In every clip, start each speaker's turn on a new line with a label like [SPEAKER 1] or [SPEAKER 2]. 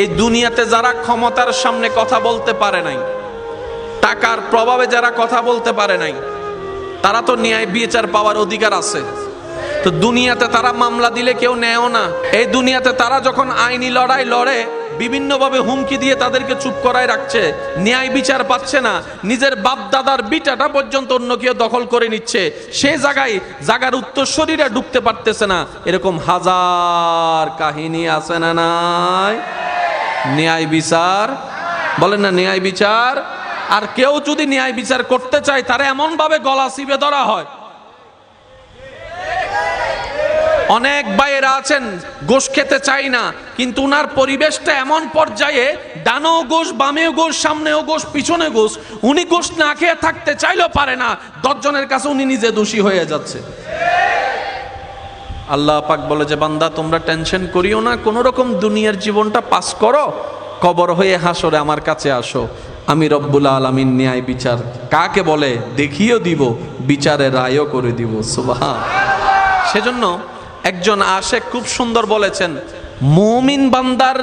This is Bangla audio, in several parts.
[SPEAKER 1] এই দুনিয়াতে যারা ক্ষমতার সামনে কথা বলতে পারে নাই, টাকার প্রভাবে যারা কথা বলতে পারে নাই, তারা তো ন্যায় বিচার পাওয়ার অধিকার আছে। তো দুনিয়াতে তারা মামলা দিলে কেউ নেয়ও না। এই দুনিয়াতে তারা যখন আইনি লড়াই লড়ে, বিভিন্নভাবে হুমকি দিয়ে তাদেরকে চুপ করায় রাখছে, ন্যায় বিচার পাচ্ছে না, নিজের বাপ দাদার বিটাটা পর্যন্ত অন্য কেউ দখল করে নিচ্ছে, সে জায়গায় জাগার উত্তরসরীরা ঢুকতে পারতেছে না। এরকম হাজার কাহিনী আছে না নাই? ন্যায় বিচার। বলেন না, ন্যায় বিচার? আর কেউ যদি ন্যায় বিচার করতে চায়, তারা এমন ভাবে গলা চিপে ধরা হয়। অনেক ভাইয়েরা আছেন, গোশ খেতে চাই না, কিন্তু উনার পরিবেশটা এমন পর্যায়ে ডানেও গোশ, বামেও গোশ, সামনেও গোশ, পিছনে গোশ, উনি গোশ না খেয়ে থাকতে চাইলেও পারে না। দশজনের কাছে উনি নিজে দোষী হয়ে যাচ্ছে। আল্লাহ পাক বলে যে, বান্দা, তোমরা টেনশন করিও না, কোনো রকম দুনিয়ার জীবনটা পাস করো, কবর হয়ে হাসরে আমার কাছে আসো। আমি রব্বুল আলমিন ন্যায় বিচার কাকে বলে? দেখিয়েও দিব বিচারে রায়ও করে দিব সুবাহ সেজন্য একজন আশেক খুব সুন্দর বলেছেন, মুমিন বান্দার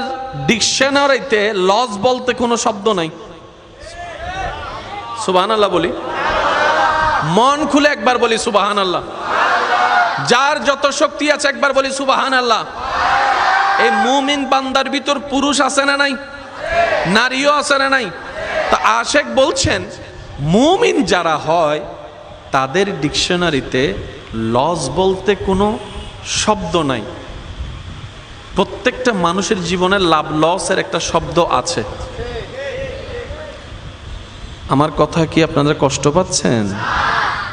[SPEAKER 1] ডিকশনারিতে লস বলতে কোনো শব্দ নাই। সুবাহান আল্লাহ বলি। মন খুলে একবার বলি সুবাহান আল্লাহ যার যত শক্তি আছে একবার বলি সুবাহান আল্লাহ এই মুমিন বান্দার ভিতর পুরুষ আছে না নাই? নারীও আছে না নাই? তা আশেক বলছেন, মুমিন যারা হয়, তাদের ডিকশনারিতে লস বলতে কোনো শব্দ নাই। প্রত্যেকটা মানুষের জীবনে লাভ লসের একটা শব্দ আছে। আমার কথা কি আপনারা কষ্ট পাচ্ছেন?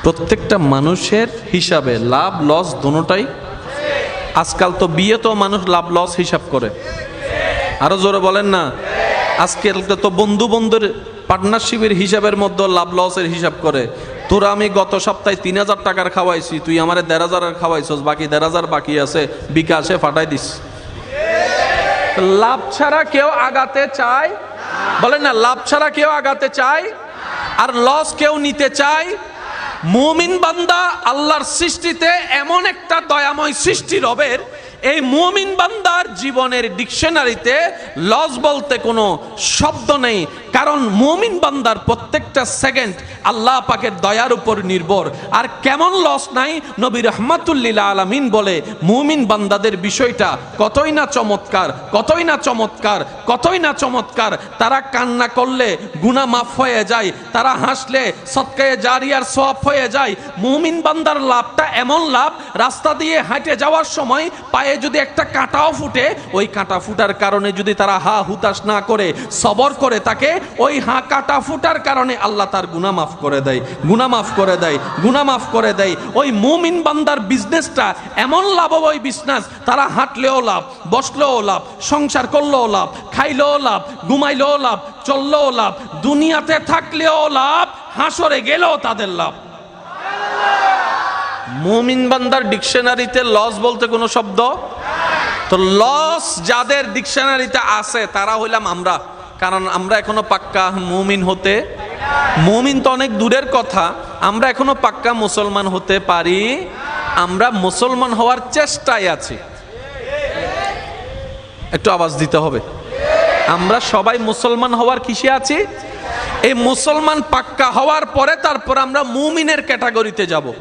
[SPEAKER 1] প্রত্যেকটা মানুষের হিসাবে লাভ, লস দোনোটাই আজকাল তো বিয়ে তো মানুষ লাভ, লস হিসাব করে। আরও জোরে বলেন না। আজকাল তো বন্ধু বন্ধুর পার্টনারশিপের হিসাবের মধ্যে লাভ, লসের হিসাব করে। তোরা আমি গত সপ্তাহে তিন হাজার টাকার খাওয়াইছি, তুই আমারে দেড় হাজারের খাওয়াইছস, বাকি দেড় হাজার বাকি আছে, বিকাশে ফাটাই দিস। লাভ ছাড়া কেউ আগাতে চায়? বলেন না, লাভ ছাড়া কেউ আগাতে চায়? আর লস কেউ নিতে চায়? মুমিন বান্দা আল্লাহর সৃষ্টিতে এমন একটা দয়াময় সৃষ্টি রবের এই মুমিন বান্দার জীবনের ডিকশনারিতে লস বলতে কোনো শব্দ নেই, কারণ মুমিন বান্দার প্রত্যেকটা সেকেন্ড আল্লাহ পাকের দয়ার উপর নির্ভর। আর কেমন লস নাই? নবী রহমাতুল্লিল আলমিন বলে, মুমিন বান্দাদের বিষয়টা কতই না চমৎকার, কতই না চমৎকার, কতই না চমৎকার। তারা কান্না করলে গুনা মাফ হয়ে যায়, তারা হাসলে সৎকায়ে জারিয়ার সব হয়ে যায়। মুমিন বান্দার লাভটা এমন লাভ, রাস্তা দিয়ে হাঁটে যাওয়ার সময় পায়ে যদি একটা কাঁটাও ফুটে, ওই কাঁটা ফুটার কারণে যদি তারা হা হুতাশ না করে, সবর করে তাকে ওই হা কাঁটা ফুটার কারণে আল্লাহ তার গুনা মাফ করে দেয় গুনা মাফ করে দেয় গুনা মাফ করে দেয়। ওই মুমিন বান্দার বিজনেসটা এমন লাভ ওই বিজনেস তারা হাঁটলেও লাভ, বসলেও লাভ, সংসার করলেও লাভ, খাইলেও লাভ, ঘুমাইলেও লাভ, চললেও লাভ, দুনিয়াতে থাকলেও লাভ, হাসরে গেলেও তাদের লাভ। মুমিন বান্দার ডিকশনারিতে লস বলতে কোনো শব্দ? তো লস যাদের ডিকশনারিতে আছে, তারা হইলাম আমরা। কারণ আমরা এখনও পাক্কা মুমিন হতে মুমিন তো অনেক দূরের কথা। আমরা এখনও পাক্কা মুসলমান হতে পারি। আমরা মুসলমান হওয়ার চেষ্টায় আছি। একটু আওয়াজ দিতে হবে। আমরা সবাই মুসলমান হওয়ার কিসে আছি? এই মুসলমান পাক্কা হওয়ার পরে তারপর আমরা মুমিনের ক্যাটাগরিতে যাব।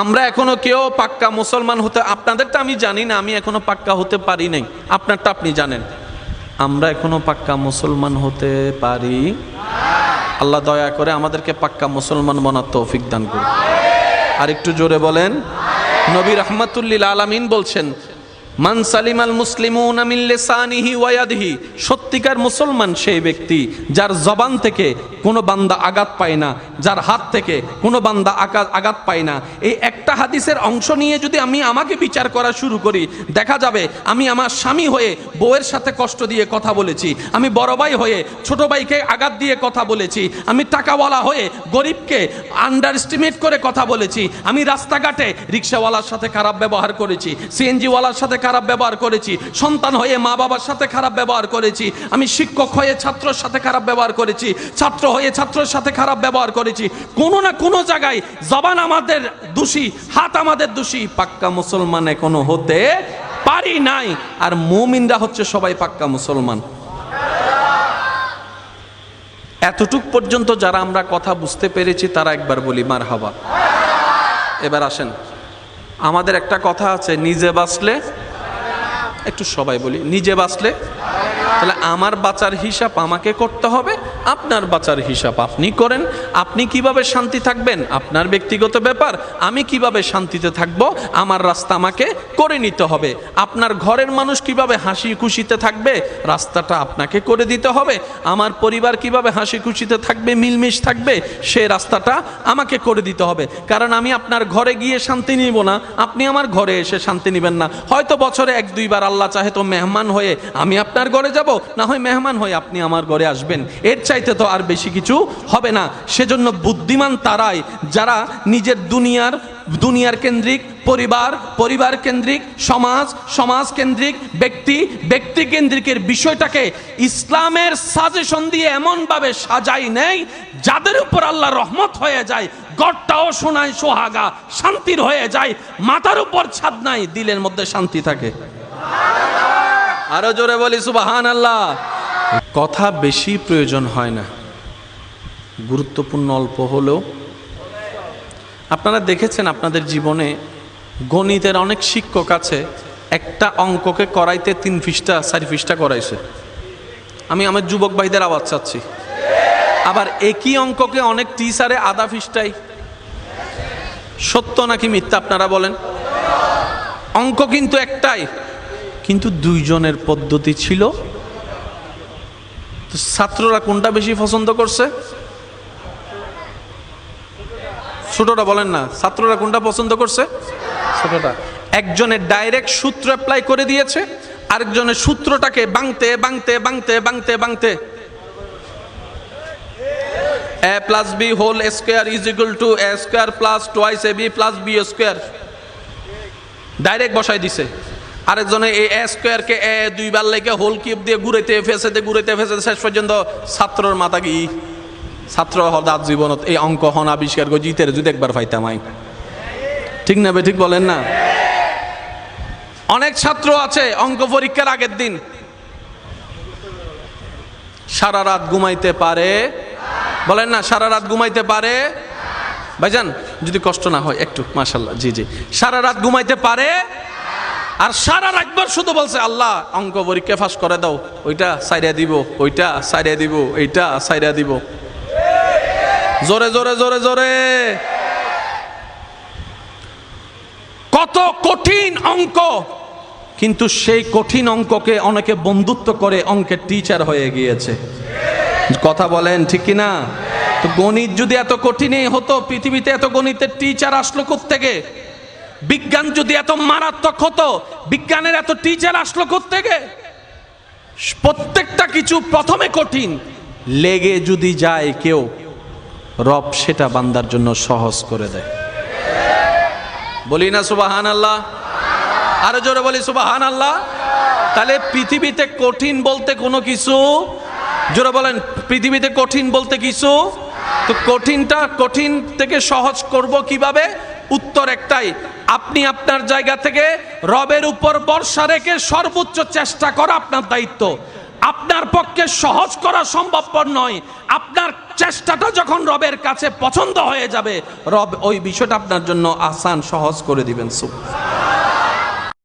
[SPEAKER 1] আমরা এখনও কেউ পাক্কা মুসলমান হতে, আপনাদেরটা আমি জানি না, আমি এখনও পাক্কা হতে পারি নাই। আপনারটা আপনি জানেন। আমরা এখনও পাক্কা মুসলমান হতে পারি আল্লাহ দয়া করে আমাদেরকে পাক্কা মুসলমান বনার তৌফিক দান করুন। আর একটু জোরে বলেন, নবী রহমাতুল্লিল আলামিন বলছেন মান সালিমাল মুসলিমুন মিল্লিসানিহি ওয়ায়াদিহি সত্যিকার মুসলমান সেই ব্যক্তি যার জবান থেকে কোনো বান্দা আঘাত পায় না, যার হাত থেকে কোনো বান্দা আঘাত পায় না। এই একটা হাদিসের অংশ নিয়ে যদি আমি আমাকে বিচার করা শুরু করি, দেখা যাবে আমি আমার স্বামী হয়ে বউয়ের সাথে কষ্ট দিয়ে কথা বলেছি, আমি বড় ভাই হয়ে ছোট ভাইকে আঘাত দিয়ে কথা বলেছি, আমি টাকাওয়ালা হয়ে গরিবকে আন্ডার এস্টিমেট করে কথা বলেছি, আমি রাস্তাঘাটে রিক্সাওয়ালার সাথে খারাপ ব্যবহার করেছি, সিএনজিওয়ালার সাথে খারাপ ব্যবহার করেছি। সন্তান হয়ে মা বাবার সাথে খারাপ ব্যবহার করেছি। আমি শিক্ষক হয়ে ছাত্রর সাথে খারাপ ব্যবহার করেছি। ছাত্র হয়ে ছাত্রর সাথে খারাপ ব্যবহার করেছি। কোনো না কোনো জায়গায় জবান আমাদের দোষী, হাত আমাদের দোষী। পাক্কা মুসলমান এখনও হতে পারি নাই। আর মুমিনরা হচ্ছে সবাই পাক্কা মুসলমান। এতটুক পর্যন্ত যারা আমরা কথা বুঝতে পেরেছি, তারা একবার বলি মার হাবা এবার আসেন। আমাদের একটা কথা আছে, নিজে বাঁচলে একটু সবাই বলি নিজে বাঁচলে তাহলে আমার বাঁচার হিসাব আমাকে করতে হবে আপনার বাঁচার হিসাব আপনি করেন। আপনি কীভাবে শান্তি থাকবেন? আপনার ব্যক্তিগত ব্যাপার। আমি কীভাবে শান্তিতে থাকব? আমার রাস্তা আমাকে করে নিতে হবে। আপনার ঘরের মানুষ কীভাবে হাসি খুশিতে থাকবে? রাস্তাটা আপনাকে করে দিতে হবে। আমার পরিবার কীভাবে হাসি খুশিতে থাকবে? মিলমিশ থাকবে? সে রাস্তাটা আমাকে করে দিতে হবে। কারণ আমি আপনার ঘরে গিয়ে শান্তি নিব না। আপনি আমার ঘরে এসে শান্তি নেবেন না। হয়তো বছরে এক, দুইবার আল্লাহ চাহে তো মেহমান হয়ে আমি আপনার ঘরে যাব। না হয় মেহমান হয়ে আপনি আমার ঘরে আসবেন। এর চাইতে তো আর বেশি কিছু হবে না। সেজন্য বুদ্ধিমান তারাই, যারা নিজের দুনিয়ার দুনিয়ার কেন্দ্রিক, পরিবার পরিবার কেন্দ্রিক, সমাজ সমাজ কেন্দ্রিক, ব্যক্তি ব্যক্তি কেন্দ্রিকের বিষয়টাকে ইসলামের সাজেশন দিয়ে এমনভাবে সাজাই নেয় যাদের উপর আল্লাহ রহমত হয়ে যায়, গড়টাও শোনায় সোহাগা, শান্তির হয়ে যায়, মাথার উপর ছাদ নাই, দিলের মধ্যে শান্তি থাকে। আরও জোরে বলি সুবাহান আল্লাহ কথা বেশি প্রয়োজন হয় না। গুরুত্বপূর্ণ অল্প হলেও। আপনারা দেখেছেন আপনাদের জীবনে গণিতের অনেক শিক্ষক আছে, একটা অঙ্ককে করাইতে তিন ফিসটা চারি ফিসটা করাইছে। আমি আমার যুবক ভাইদের আওয়াজ চাচ্ছি। আবার একই অঙ্ককে অনেক টিচারে আধা ফিসটাই সত্য নাকি মিথ্যা আপনারা বলেন? অঙ্ক কিন্তু একটাই, কিন্তু দুইজনের পদ্ধতি ছিল ছাত্ররা কোনটা বেশি পছন্দ করছে? ছোটটা বলেন না, ছাত্ররা কোনটা পছন্দ করছে? ছোটটা। একজনের ডাইরেক্ট সূত্র অ্যাপ্লাই করে দিয়েছে, আরেকজনের সূত্রটাকে বাংতে বাংতে বাংতে বাংতে বাংতে। A plus B whole square is equal to A square plus twice A B plus B square direct বসাই দিছে। আরেকজনে এই এ স্কোয়ারকে এ দুইবার লেগে হোল কিপ দিয়ে ঘুরাইতে, ফেসেতে, ঘুরাইতে ফেসে শেষ পর্যন্ত ছাত্রর মাথা কি? ছাত্র হঠাৎ জীবনত এই অঙ্ক, হন, আবিষ্কার করে জিতের যদি একবার পাইতাম ঠিক না ঠিক বলেন না? অনেক ছাত্র আছে, অঙ্ক পরীক্ষার আগের দিন। সারা রাত ঘুমাইতে পারে? বলেন না, সারা রাত ঘুমাইতে পারে? ভাইজান, যদি কষ্ট না হয়, একটু মাশাল্লাহ জি জি। সারা রাত ঘুমাইতে পারে? আর সারা রাতবার শুধু বলছে, আল্লাহ, অঙ্ক পরীক্ষা ফাঁস করে দাও। ওইটা সাইরিয়া দিব, ওইটা সাইরিয়া দিব, এইটা সাইরিয়া দিব। জোরে জোরে জোরে জোরে। কত কঠিন অঙ্ক। কিন্তু সেই কঠিন অঙ্ককে অনেকে বন্ধুত্ব করে অঙ্কের টিচার হয়ে গিয়েছে। কথা বলেন, ঠিক কি না? তো গণিত যদি এত কঠিনই হতো, পৃথিবীতে এত গণিতের টিচার আসলো থেকে বিজ্ঞান যদি এত মারাত্মক হতো, বিজ্ঞানের এত টিচার আসলো থেকে প্রত্যেকটা কিছু প্রথমে কঠিন। লেগে যদি যায় কেউ, রব সেটা বান্দার জন্য সহজ করে দেয়। বলি না সুবাহান আল্লাহ আরও জোরে বলি সুবাহান আল্লাহ তাহলে পৃথিবীতে কঠিন বলতে কোনো কিছু? জোরে বলেন, পৃথিবীতে কঠিন বলতে কিছু? তো কঠিনটা কঠিন থেকে সহজ করব কীভাবে? উত্তর একটাই আপনি আপনার জায়গা থেকে রবের উপর বর্ষা রেখে সর্বোচ্চ চেষ্টা করা আপনার দায়িত্ব। আপনার পক্ষে সহজ করা সম্ভবপর নয়। আপনার চেষ্টাটা যখন রবের কাছে পছন্দ হয়ে যাবে, রব ওই বিষয়টা আপনার জন্য আসান সহজ করে দিবেন সুখ